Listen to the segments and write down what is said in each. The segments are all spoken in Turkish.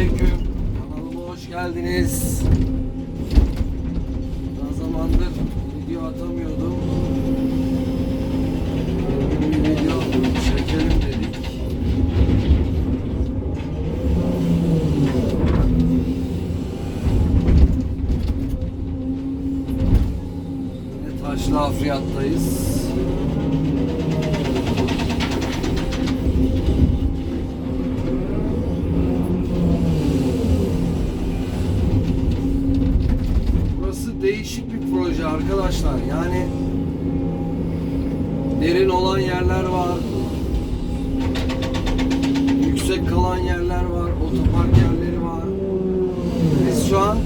Selamünaleyküm. Kanalıma hoş geldiniz. Ne zamandır video atamıyordum. Bir video çekelim dedik. Yine Taşlı Afriyat'tayız. Değişik bir proje arkadaşlar. Yani derin olan yerler var. Yüksek kalan yerler var. Otopark yerleri var. Biz şu an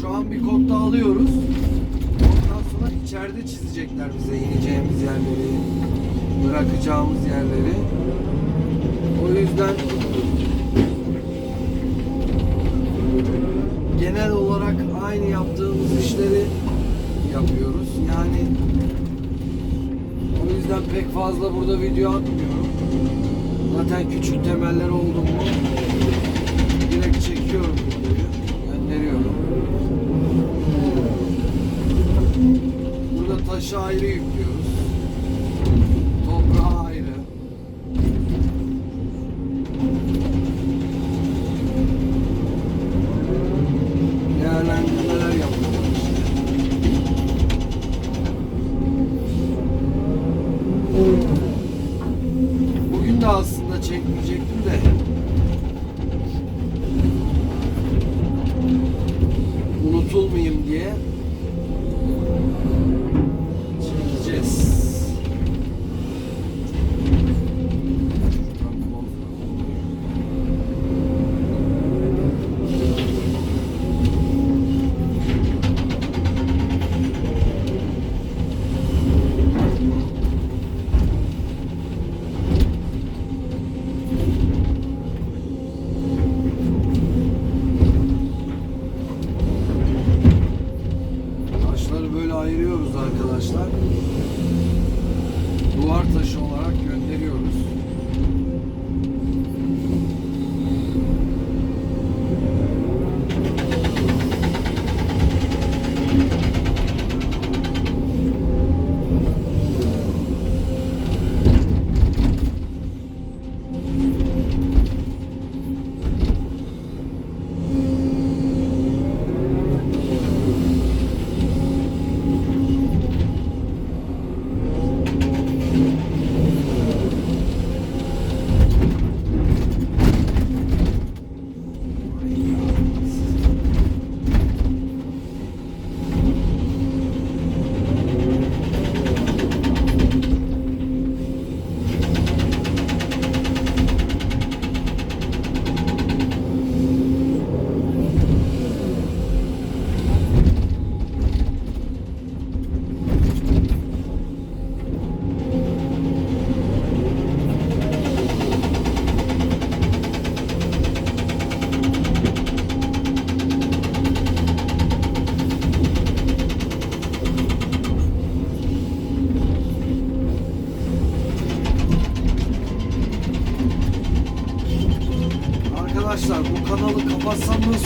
şu an bir kod alıyoruz. Ondan sonra içeride çizecekler bize ineceğimiz yerleri, bırakacağımız yerleri. O yüzden genel olarak aynı yaptığımız işleri yapıyoruz. Yani o yüzden pek fazla burada video atmıyorum. Zaten küçük temeller oldu mu direkt çekiyorum videoyu, gönderiyorum. Burada taşı ayrı yüklüyoruz. Toprağı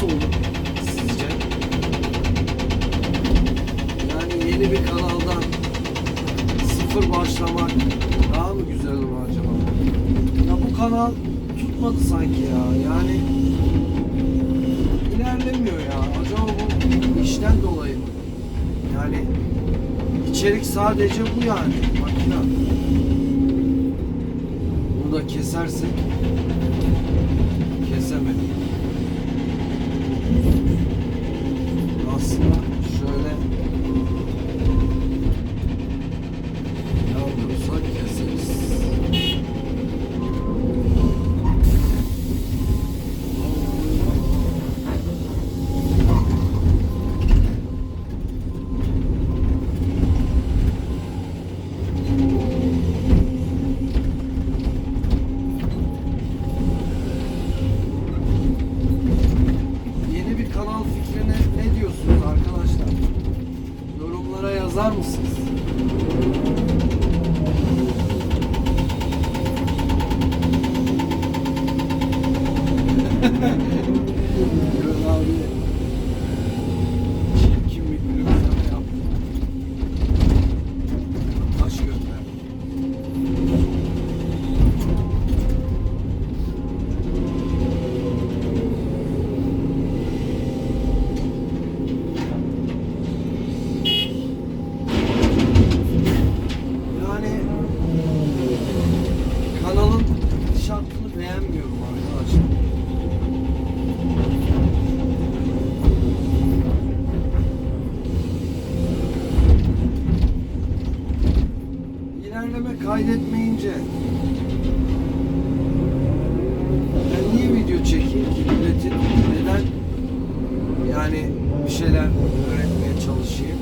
nasıl olur sizce? Yani yeni bir kanaldan sıfır başlamak daha mı güzel olur acaba? Ya bu kanal tutmadı sanki ya. Yani ilerlemiyor ya. Acaba bu işten dolayı mı? Yani içerik sadece bu yani. Makina. Bunu da kesersek kaydetmeyince. Ben niye video çekeyim ki milletin? Neden? Yani bir şeyler öğretmeye çalışayım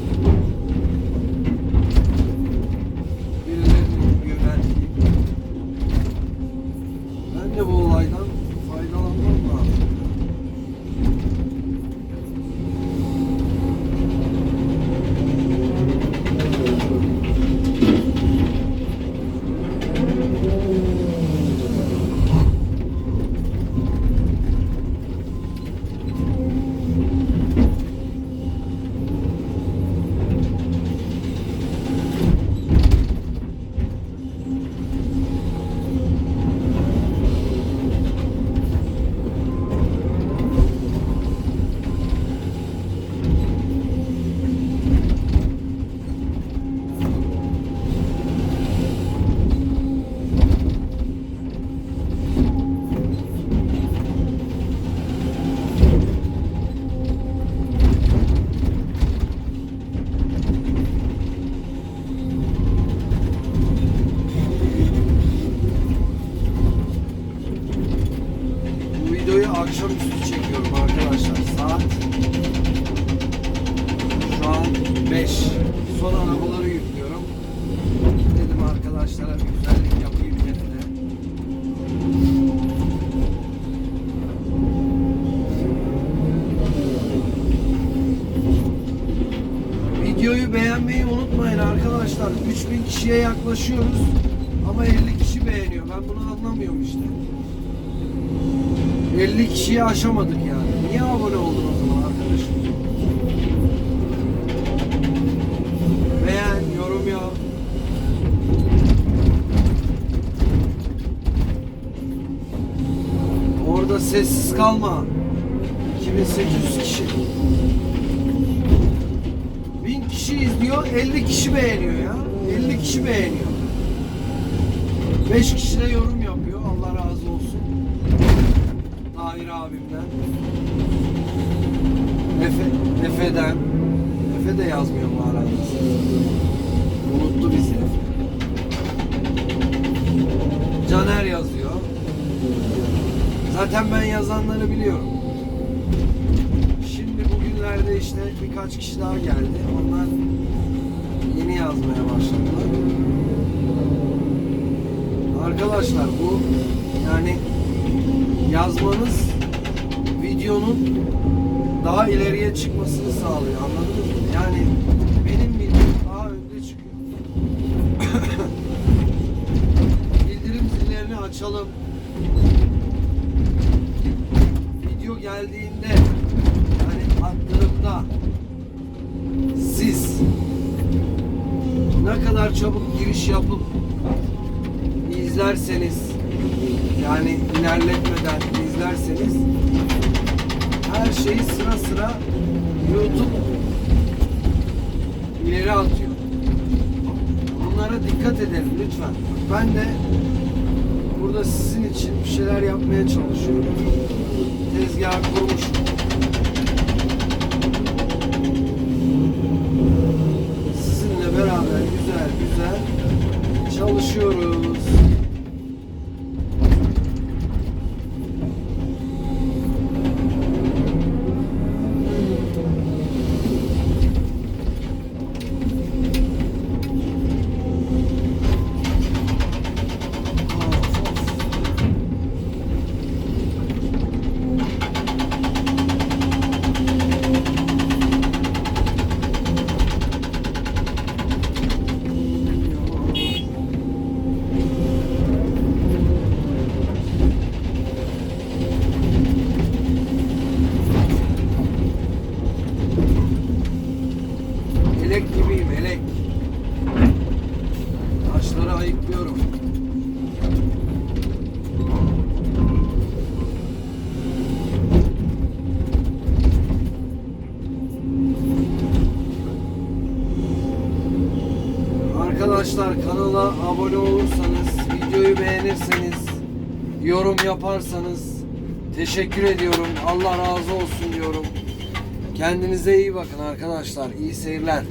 akşamüstü çekiyorum arkadaşlar. Saat şu an 5. Son arabaları yüklüyorum. Dedim arkadaşlara bir güzellik yapayım kendine. Videoyu beğenmeyi unutmayın arkadaşlar. 3000 kişiye yaklaşıyoruz. Ama 50 kişi beğeniyor. Ben bunu anlamıyorum işte. 50 kişiyi aşamadık yani. Niye abone oldun o zaman arkadaşım? Beğen, yorum yap. Orada sessiz kalma. 2800 kişi. 1000 kişi izliyor, 50 kişi beğeniyor ya. 50 kişi beğeniyor. 5 kişi de yorum yapıyor. Allah razı olsun. Tahir abimden. Efe, Efe'den. Efe de yazmıyor mu arada? Unuttu bizi Efe. Caner yazıyor. Zaten ben yazanları biliyorum. Şimdi bugünlerde işte birkaç kişi daha geldi. Onlar yeni yazmaya başladılar. Arkadaşlar bu yani yazmanız videonun daha ileriye çıkmasını sağlıyor. Anladınız mı? Yani benim videom daha önde çıkıyor. Bildirim zillerini açalım. Video geldiğinde yani attığımda siz ne kadar çabuk giriş yapıp izlerseniz ilerletmeden izlerseniz her şeyi sıra sıra YouTube ileri atıyor. Bunlara dikkat edelim lütfen. Ben de burada sizin için bir şeyler yapmaya çalışıyorum. Tezgah kurmuşum. Arkadaşlar kanala abone olursanız, videoyu beğenirseniz, yorum yaparsanız teşekkür ediyorum. Allah razı olsun diyorum. Kendinize iyi bakın arkadaşlar. İyi seyirler.